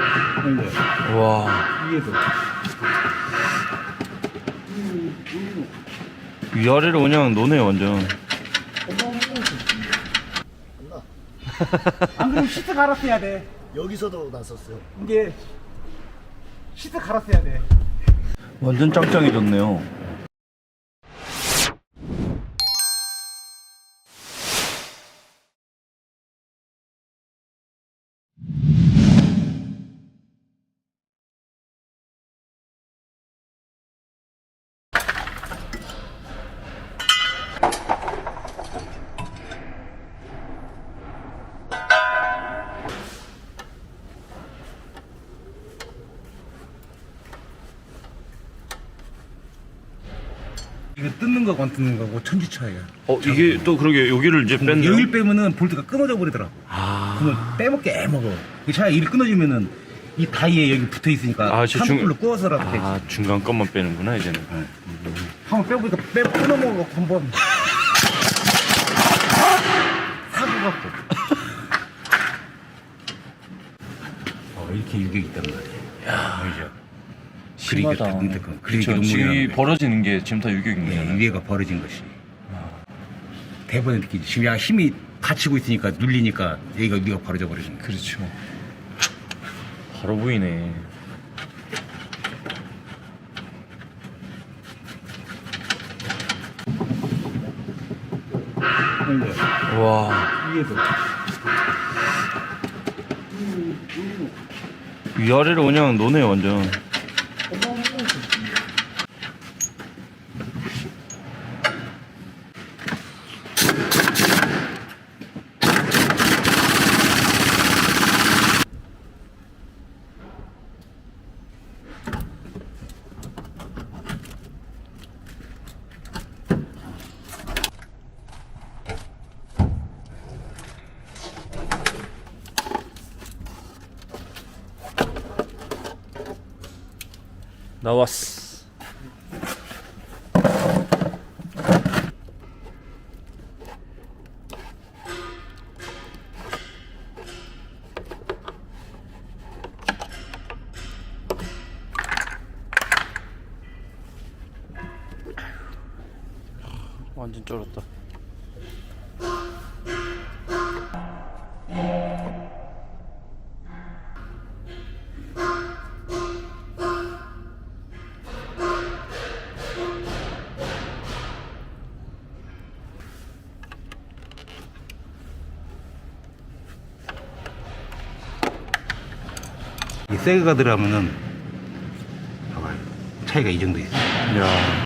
네. 와 위에도. 위아래로 그냥 노네 완전 안 그러면 시트 갈았어야 돼. 여기서도 났었어요. 이게 시트 갈았어야 돼. 완전 짱짱해졌네요 이거 뜯는 거고 안 뜯는 거고 천지 차이야. 어 이게 또 그러게 여기를 이제 뺐네요 여길 빼면은 볼트가 끊어져 버리더라. 아, 그러면 빼먹게 애먹어. 이 차가 일 끊어지면은 이 다이에 여기 붙어 있으니까 아, 중- 한불로 구워서라도 돼. 아 중간 것만 빼는구나 이제는 한번 빼보니까 빼 끊어 먹어 한번. 사고 갖고. 어 이렇게 유격이 있단 말이야. 야, 보이죠? 그리고 다 근데 그 그리고 그쵸, 너무 지금 이. 벌어지는 게 지금 다 예, 거잖아요 위에가 벌어진 것이. 대본에 느끼지. 지금 약간 힘이 받치고 있으니까 눌리니까 여기가 위가 벌어져 버리는 거야. 그렇죠 바로 보이네 와 위에도. 위아래로 그냥 노네 완전 나왔어. 완전 쩔었다 이 새가 들어가면은 봐봐요. 차이가 이 정도 있어. 야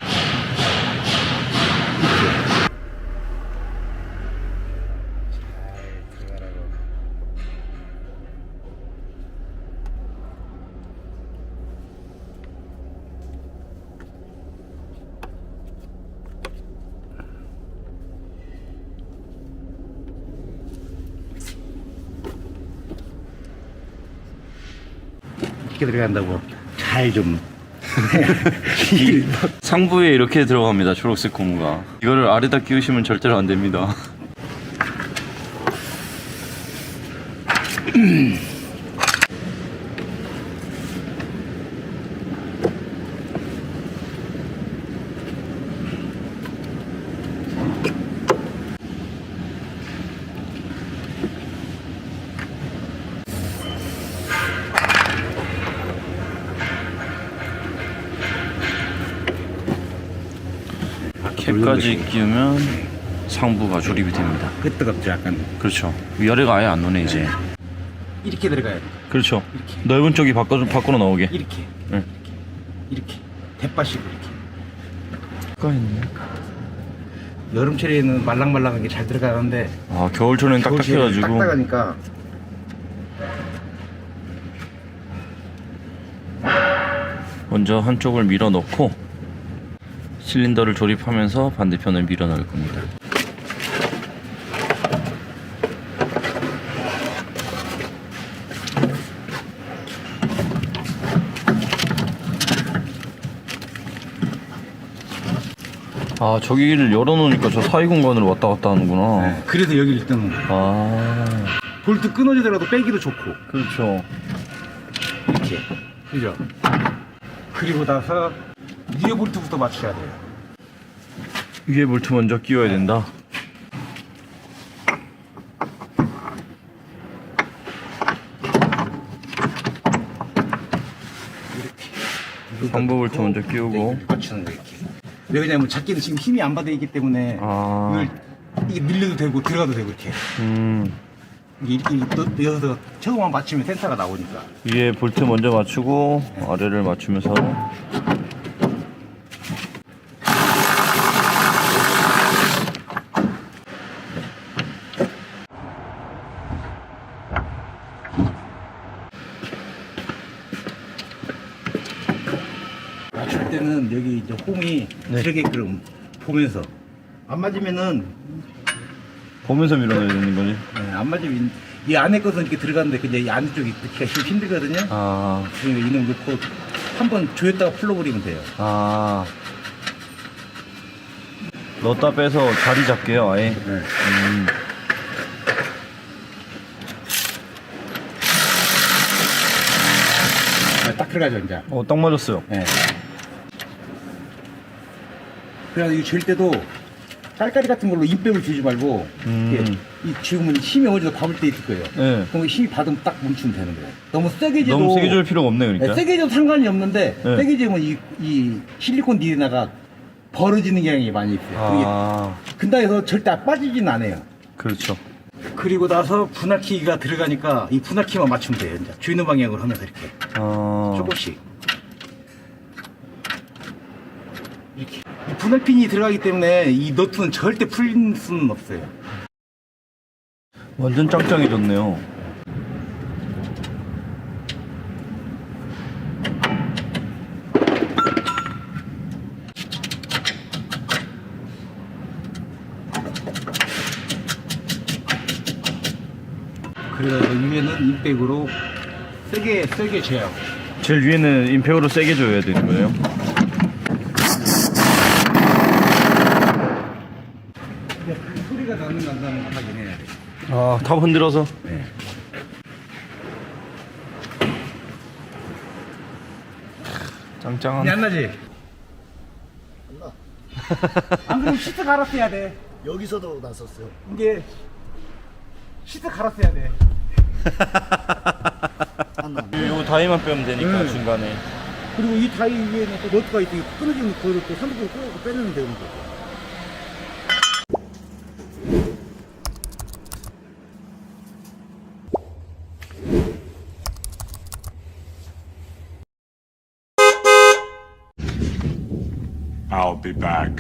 이렇게 들어간다고 잘 좀. 상부에 이렇게 들어갑니다 초록색 고무가 이거를 아래다 끼우시면 절대로 안 됩니다 캡까지 끼우면 상부가 조립이 됩니다 끄떡없죠, 약간. 그렇죠 위아래가 아예 안 노네 이제 이렇게 들어가야 돼. 그렇죠 넓은 쪽이 밖으로, 밖으로 나오게 이렇게. 응. 이렇게. 대빠시고 이렇게. 가 있네 여름철에는 말랑말랑하게 잘 들어가는데. 아 겨울철에는 딱딱해가지고 딱딱하니까. 먼저 한쪽을 밀어 넣고 실린더를 조립하면서 반대편을 밀어 넣을 겁니다. 아 저기를 열어놓으니까 저 사이 공간으로 왔다 갔다 하는구나. 네. 그래서 여기 일단은 아 볼트 끊어지더라도 빼기도 좋고. 그렇죠. 이렇게 그죠? 그리고 나서 리어 볼트부터 맞춰야 돼요. 위에 볼트 먼저 끼워야 된다. 상부 볼트 먼저 끼우고. 네, 맞추는 거 이렇게. 왜 그러냐면 작게는 지금 힘이 안 받아 있기 때문에 아. 이걸 이게 밀려도 되고 들어가도 되고 이렇게 음. 이게 이렇게 또 여기서 최소만 맞추면 센터가 나오니까. 위에 볼트 먼저 맞추고 아래를 맞추면서 때는 여기 이제 홈이 네. 들어게끔 보면서 안 맞으면은 보면서 밀어내야 되는 거지. 네, 안 맞으면 이, 이 안에 것은 이렇게 들어가는데 근데 이 안쪽이 넣기가 좀 힘들거든요. 아, 그러니까 이놈 넣고 한 번 조였다가 풀러버리면 돼요. 아. 넣었다 빼서 자리 잡게요, 아예. 네. 음. 아, 딱 들어가죠 이제. 어, 딱 맞았어요. 네. 그래서 이거 잴 때도 깔깔이 같은 걸로 인백을 주지 말고 음. 이렇게 이 지금은 힘이 어디서 밟을 때 있을 거예요. 네. 그럼 힘이 받으면 딱 멈추면 되는 거예요. 너무 세게 줘도 너무 세게 줄 필요가 없네, 네, 그러니까. 세게 줘도 상관이 없는데 네. 세게 주면 이, 이 실리콘 니르나가 벌어지는 경향이 많이 있어요. 아, 그게 근다해서 절대 빠지진 않아요. 그렇죠. 그리고 나서 분할키가 들어가니까 이 분할키만 맞추면 돼요. 이제 주는 방향으로 하면서 이렇게 아, 조금씩 이렇게 이 분할핀이 들어가기 때문에 이 너트는 절대 풀릴 수는 없어요. 완전 짱짱해졌네요. 그래서 위에는 인백으로 세게 세게 줘요. 제일 위에는 임팩으로 세게 줘야 되는 거예요. 근데 그 소리가 나는 안 나는 확인해야 돼. 아, 탑 흔들어서. 네. 짱짱한. 안 나지? 안 그러면 시트 갈았어야 돼. 여기서도 났었어요. 이게 시트 갈았어야 돼. 이거 다이만 빼면 되니까 네. 중간에. 그리고 이 다이 위에는 또 너트가 있으니 끊어지면 그거를 또 산도를 끌고 빼내면 되는 거. I'll be back.